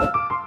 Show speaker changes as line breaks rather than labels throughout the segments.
Bye.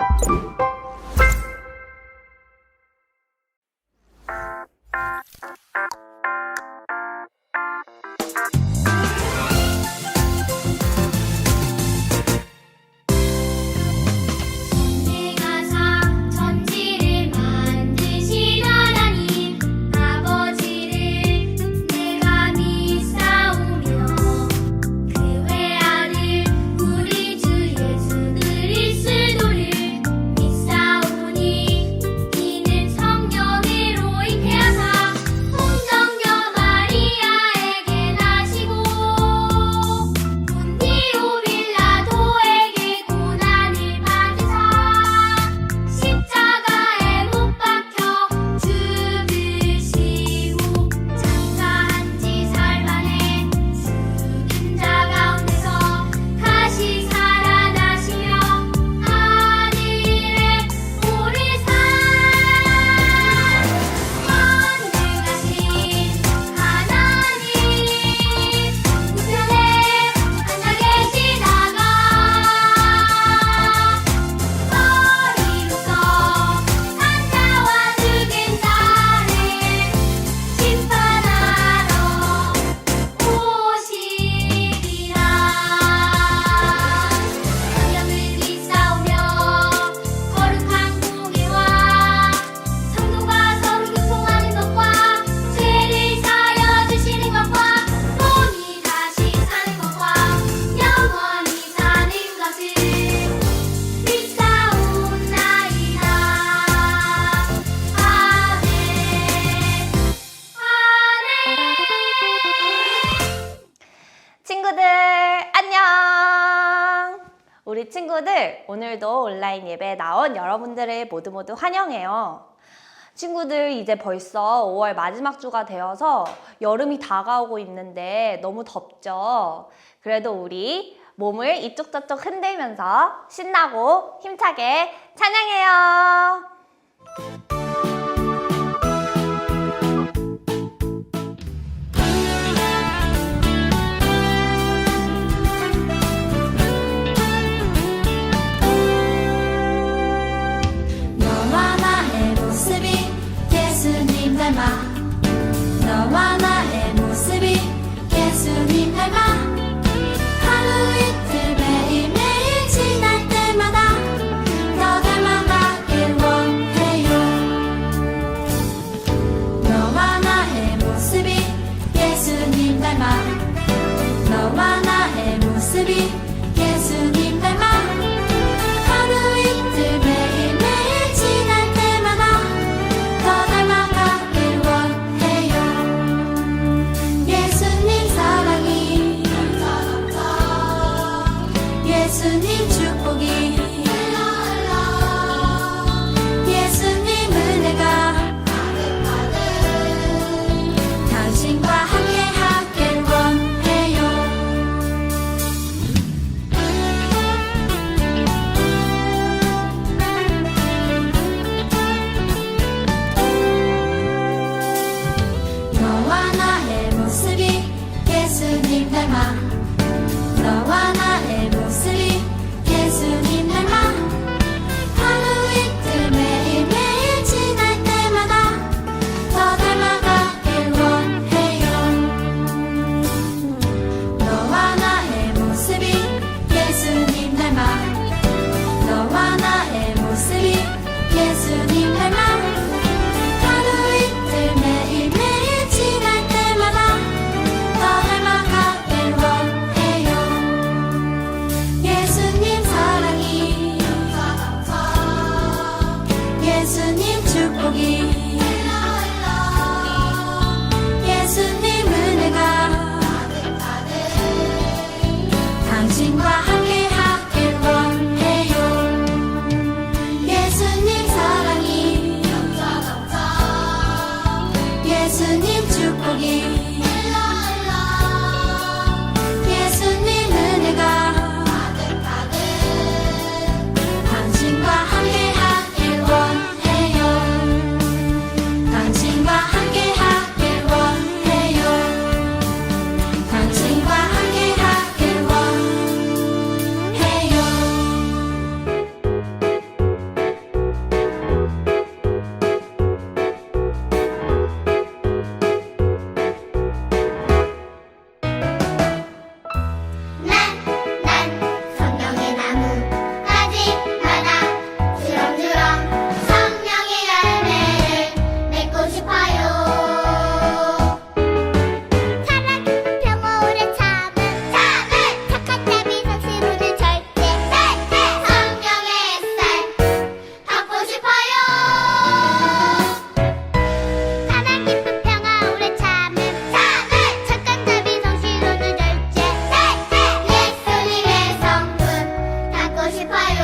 오늘도
온라인 예배 나온 여러분들을 모두 모두 환영해요. 친구들 이제 벌써 5월 마지막 주가 되어서 여름이 다가오고 있는데 너무 덥죠? 그래도 우리 몸을 이쪽저쪽 흔들면서 신나고 힘차게 찬양해요.
예수님 축복이
Hoje, Pai,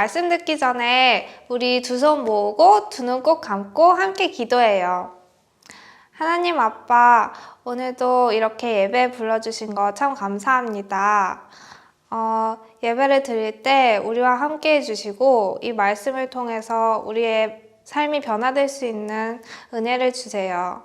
말씀 듣기 전에 우리 두 손 모으고 두 눈 꼭 감고 함께 기도해요. 하나님 아빠, 오늘도 이렇게 예배 불러주신 거 참 감사합니다. 어, 예배를 드릴 때 우리와 함께 해주시고 이 말씀을 통해서 우리의 삶이 변화될 수 있는 은혜를 주세요.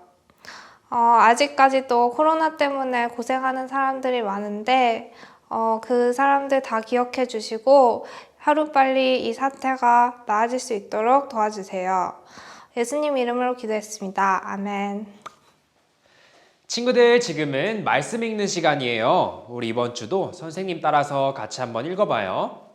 어, 아직까지도 코로나 때문에 고생하는 사람들이 많은데 어, 그 사람들 다 기억해 주시고 하루빨리 이 사태가 나아질 수 있도록 도와주세요. 예수님 이름으로 기도했습니다. 아멘.
친구들 지금은 말씀 읽는 시간이에요. 우리 이번 주도 선생님 따라서 같이 한번 읽어봐요.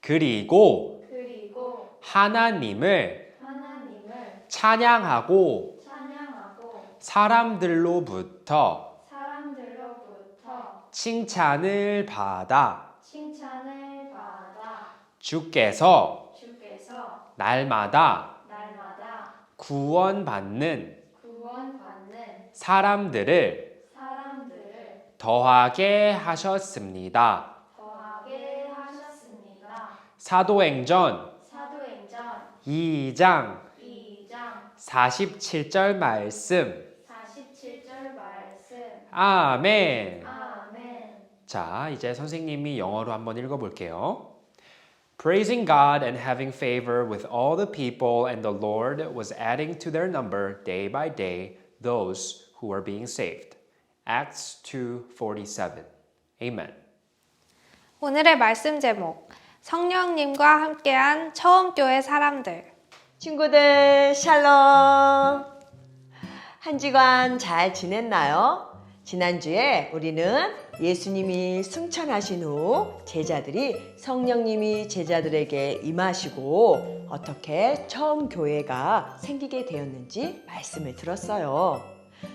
그리고
그리고
하나님을
하나님을
찬양하고
찬양하고
사람들로부터
사람들로부터
칭찬을 받아
칭찬을 받아
주께서
주께서
날마다
날마다
구원받는
구원받는
사람들을
사람들을
더하게 하셨습니다.
더하게 하셨습니다.
사도행전
사도행전
2장
2장
47절 말씀.
47절 말씀
아멘.
아멘
자, 이제 선생님이 영어로 한번 읽어 볼게요. Praising God and having favor with all the people, and the Lord was adding to their number day by day those who were being saved. Acts 2:47. Amen.
오늘의 말씀 제목 성령님과 함께한 처음 교회 사람들
친구들 샬롬 한 주간 잘 지냈나요? 지난주에 우리는 예수님이 승천하신 후 제자들이 성령님이 제자들에게 임하시고 어떻게 처음 교회가 생기게 되었는지 말씀을 들었어요.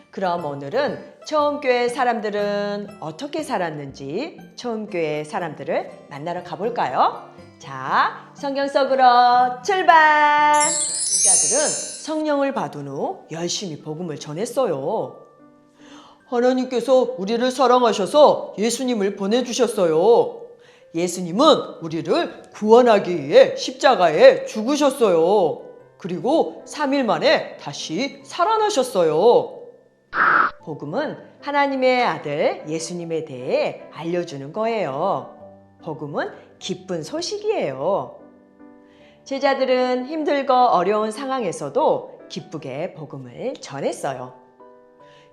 그럼 오늘은 처음 교회 사람들은 어떻게 살았는지 처음 교회 사람들을 만나러 가볼까요? 자, 성경 속으로 출발! 제자들은 성령을 받은 후 열심히 복음을 전했어요. 하나님께서 우리를 사랑하셔서 예수님을 보내주셨어요. 예수님은 우리를 구원하기 위해 십자가에 죽으셨어요. 그리고 3일 만에 다시 살아나셨어요. 복음은 하나님의 아들 예수님에 대해 알려주는 거예요. 복음은 기쁜 소식이에요. 제자들은 힘들고 어려운 상황에서도 기쁘게 복음을 전했어요.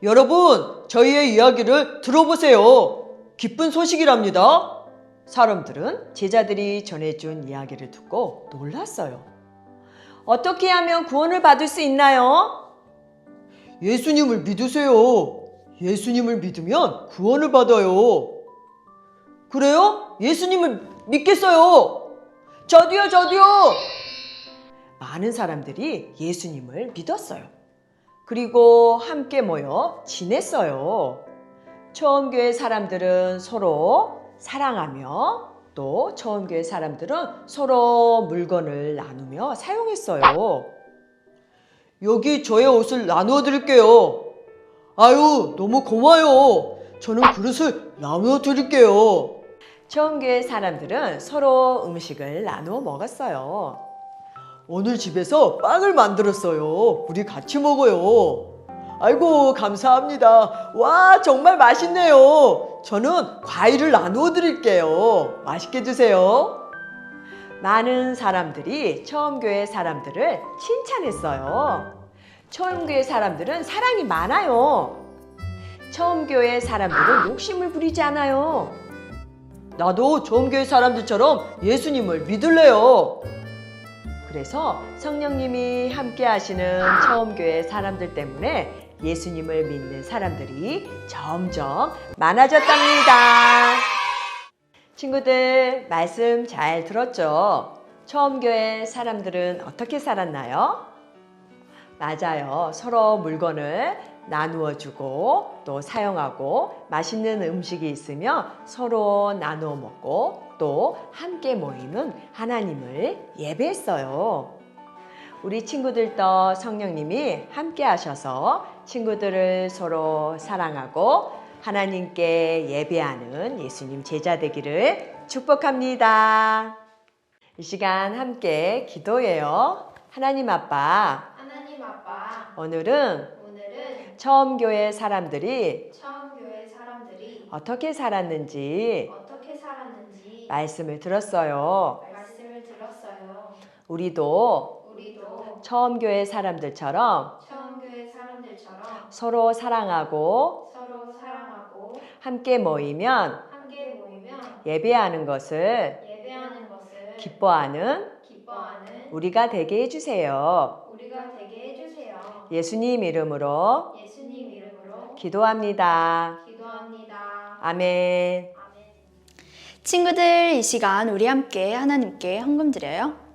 여러분, 저희의 이야기를 들어보세요. 기쁜 소식이랍니다. 사람들은 제자들이 전해준 이야기를 듣고 놀랐어요. 어떻게 하면 구원을 받을 수 있나요? 예수님을 믿으세요. 예수님을 믿으면 구원을 받아요. 그래요? 예수님을 믿겠어요. 저도요, 저도요. 많은 사람들이 예수님을 믿었어요. 그리고 함께 모여 지냈어요. 처음 교회 사람들은 서로 사랑하며 또 처음 교회 사람들은 서로 물건을 나누며 사용했어요. 여기 저의 옷을 나누어 드릴게요. 아유, 너무 고마워요. 저는 그릇을 나누어 드릴게요. 처음 교회 사람들은 서로 음식을 나누어 먹었어요. 오늘 집에서 빵을 만들었어요. 우리 같이 먹어요. 아이고, 감사합니다. 와, 정말 맛있네요. 저는 과일을 나누어 드릴게요. 맛있게 드세요. 많은 사람들이 처음 교회 사람들을 칭찬했어요. 처음 교회 사람들은 사랑이 많아요. 처음 교회 사람들은 욕심을 부리지 않아요. 나도 처음 교회 사람들처럼 예수님을 믿을래요. 그래서 성령님이 함께 하시는 처음 교회 사람들 때문에 예수님을 믿는 사람들이 점점 많아졌답니다. 친구들, 말씀 잘 들었죠? 처음 교회 사람들은 어떻게 살았나요? 맞아요. 서로 물건을 나누어 주고 또 사용하고 맛있는 음식이 있으면 서로 나누어 먹고 또 함께 모이는 하나님을 예배했어요. 우리 친구들도 성령님이 함께 하셔서 친구들을 서로 사랑하고 하나님께 예배하는 예수님 제자 되기를 축복합니다. 이 시간 함께 기도해요. 하나님 아빠,
하나님 아빠,
오늘은 처음 교회 사람들이
처음 교회 사람들이
어떻게 살았는지
어떻게 살았는지
말씀을 들었어요.
말씀을 들었어요.
우리도
우리도
처음 교회 사람들처럼
처음 교회 사람들처럼
서로 사랑하고
서로 사랑하고
함께 모이면
함께 모이면
예배하는 것을
예배하는 것을
기뻐하는
기뻐하는
우리가 되게 해주세요.
우리가 되게 해주세요.
예수님 이름으로
예수님 이름으로
기도합니다.
기도합니다.
아멘.
아멘.
친구들, 이 시간 우리 함께 하나님께 헌금 드려요.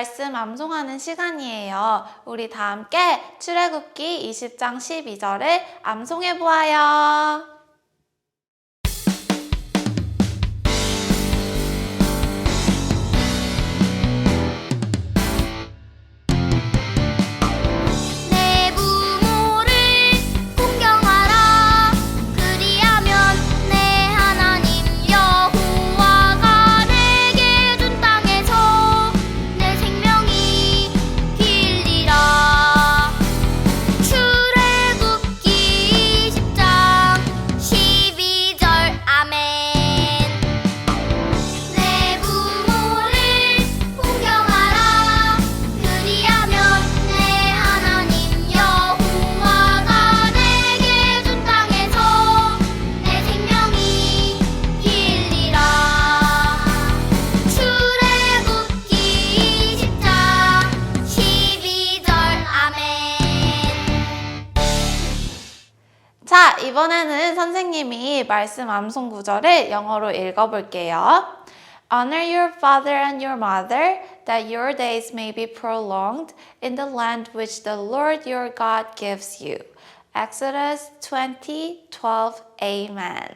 말씀 암송하는 시간이에요. 우리 다 함께 출애굽기 20장 12절을 암송해 보아요. 이번에는 선생님이 말씀 암송 구절을 영어로 읽어볼게요. Honor your father and your mother, that your days may be prolonged in the land which the Lord your God gives you. Exodus 20, 12, Amen.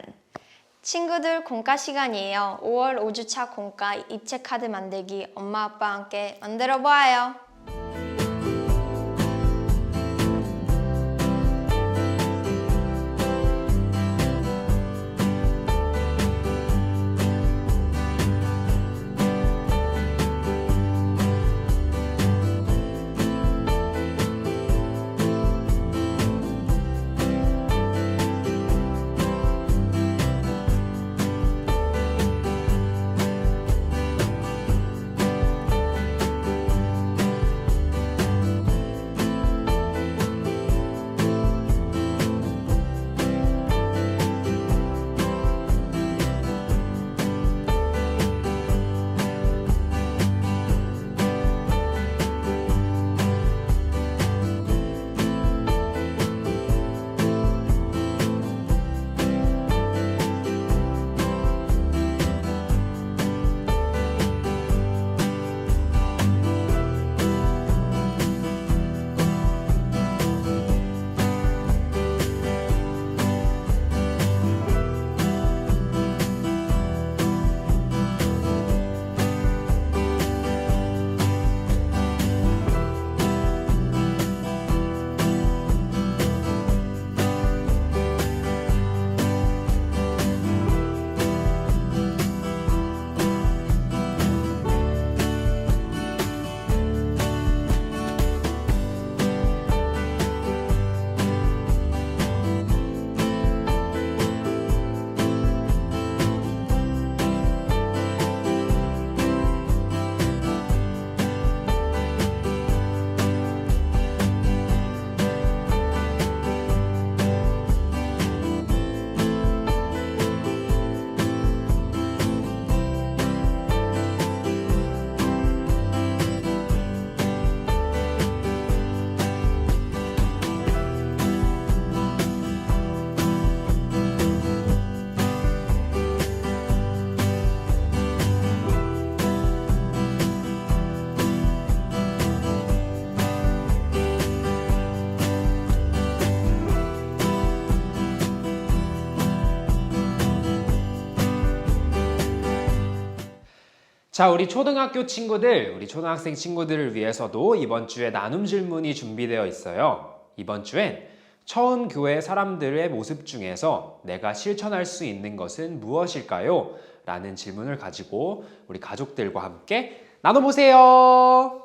친구들 공과 시간이에요. 5월 5주차 공과 입체 카드 만들기 엄마 아빠 함께 만들어 보아요.
자, 우리 초등학교 친구들, 우리 초등학생 친구들을 위해서도 이번 주에 나눔 질문이 준비되어 있어요. 이번 주엔 처음 교회 사람들의 모습 중에서 내가 실천할 수 있는 것은 무엇일까요? 라는 질문을 가지고 우리 가족들과 함께 나눠보세요.